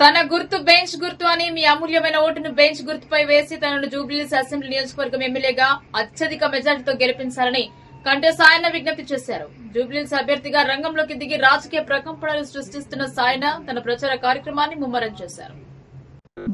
తన గుర్తు బెంచ్ గుర్తు అని మీ అమూల్యమైన ఓటును బెంచ్ గుర్తుపై వేసి తనను జూబ్లీస్ అసెంబ్లీ నియోజకవర్గం ఎమ్మెల్యేగా అత్యధిక మెజార్టీతో గెలిపించాలని కంటే సాయన విజ్ఞప్తి చేశారు. జూబ్లీస్ అభ్యర్థిగా రంగంలోకి దిగి రాజకీయ ప్రకంపనలు సృష్టిస్తున్న సాయన తన ప్రచార కార్యక్రమాన్ని ముమ్మరం చేశారు.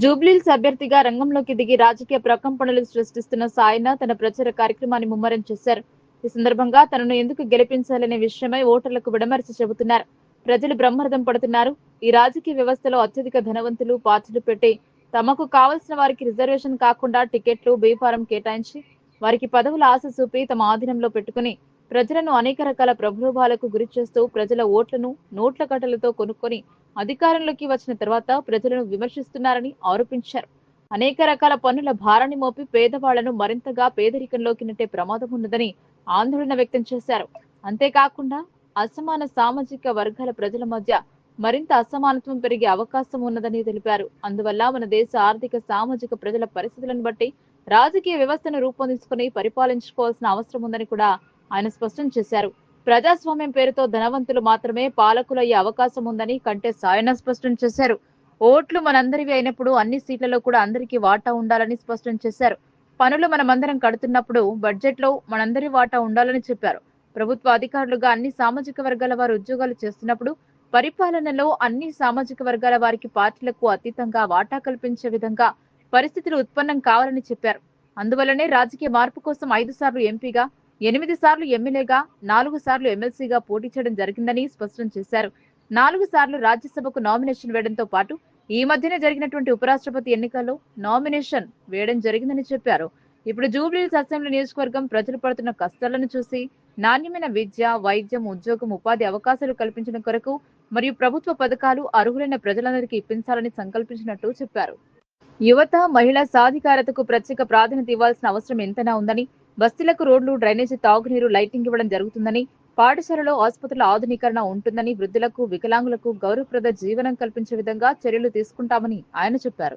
జూబ్లీల్స్ అభ్యర్థిగా రంగంలోకి దిగి రాజకీయ ప్రకంపనలు సృష్టిస్తున్న సాయన తన ప్రచార కార్యక్రమాన్ని ముమ్మరం చేశారు. ఈ సందర్భంగా తనను ఎందుకు గెలిపించాలనే విషయమై ఓటర్లకు విడమర్చి చెబుతున్నారు. ప్రజలు బ్రహ్మర్థం పడుతున్నారు. ఈ రాజకీయ వ్యవస్థలో అత్యధిక ధనవంతులు పార్టీలు పెట్టి తమకు కావలసిన వారికి రిజర్వేషన్ కాకుండా టికెట్లు బీఫారం కేటాయించి వారికి పదవుల ఆశ చూపి తమ ఆధీనంలో పెట్టుకుని ప్రజలను అనేక రకాల ప్రలోభాలకు గురి చేస్తూ ప్రజల ఓట్లను నోట్ల కట్టలతో కొనుక్కొని అధికారంలోకి వచ్చిన తర్వాత ప్రజలను విమర్శిస్తున్నారని ఆరోపించారు. అనేక రకాల పన్నుల భారాన్ని మోపి పేదవాళ్ళను మరింతగా పేదరికంలోకి నెట్టే ప్రమాదం ఉన్నదని ఆందోళన వ్యక్తం చేశారు. అంతేకాకుండా అసమాన సామాజిక వర్గాల ప్రజల మధ్య మరింత అసమానత్వం పెరిగే అవకాశం ఉన్నదని తెలిపారు. అందువల్ల మన దేశ ఆర్థిక సామాజిక ప్రజల పరిస్థితులను బట్టి రాజకీయ వ్యవస్థను రూపొందించుకుని పరిపాలించుకోవాల్సిన అవసరం ఉందని కూడా ఆయన స్పష్టం చేశారు. ప్రజాస్వామ్యం పేరుతో ధనవంతులు మాత్రమే పాలకులయ్యే అవకాశం ఉందని కంటే సాయన స్పష్టం చేశారు. ఓట్లు మనందరివి అయినప్పుడు అన్ని సీట్లలో కూడా అందరికీ వాటా ఉండాలని స్పష్టం చేశారు. పనులు మనమందరం కడుతున్నప్పుడు బడ్జెట్లో మనందరి వాటా ఉండాలని చెప్పారు. ప్రభుత్వ అధికారులుగా అన్ని సామాజిక వర్గాల వారు ఉద్యోగాలు చేస్తున్నప్పుడు పరిపాలనలో అన్ని సామాజిక వర్గాల వారికి పార్టీలకు అతీతంగా వాటా కల్పించే విధంగా పరిస్థితులు ఉత్పన్నం కావాలని చెప్పారు. అందువల్లనే రాజకీయ మార్పు కోసం ఐదు సార్లు ఎంపీగా ఎనిమిది సార్లు ఎమ్మెల్యేగా నాలుగు సార్లు ఎమ్మెల్సీగా పోటీ చేయడం జరిగిందని స్పష్టం చేశారు. నాలుగు సార్లు రాజ్యసభకు నామినేషన్ వేయడంతో పాటు ఈ మధ్యనే జరిగినటువంటి ఉపరాష్ట్రపతి ఎన్నికల్లో నామినేషన్ వేయడం జరిగిందని చెప్పారు. ఇప్పుడు జూబ్లీహిల్స్ అసెంబ్లీ నియోజకవర్గం ప్రజలు పడుతున్న కష్టాలను చూసి నాణ్యమైన విద్య వైద్యం ఉద్యోగం ఉపాధి అవకాశాలు కల్పించడం కొరకు మరియు ప్రభుత్వ పథకాలు అర్హులైన ప్రజలందరికీ ఇప్పించాలని సంకల్పించినట్లు చెప్పారు. యువత మహిళా సాధికారతకు ప్రత్యేక ప్రాధాన్యత ఇవ్వాల్సిన అవసరం ఎంతైనా ఉందని బస్తీలకు రోడ్లు డ్రైనేజీ తాగునీరు లైటింగ్ ఇవ్వడం జరుగుతుందని పాఠశాలలో ఆసుపత్రుల ఆధునీకరణ ఉంటుందని వృద్ధులకు వికలాంగులకు గౌరవప్రద జీవనం కల్పించే విధంగా చర్యలు తీసుకుంటామని ఆయన చెప్పారు.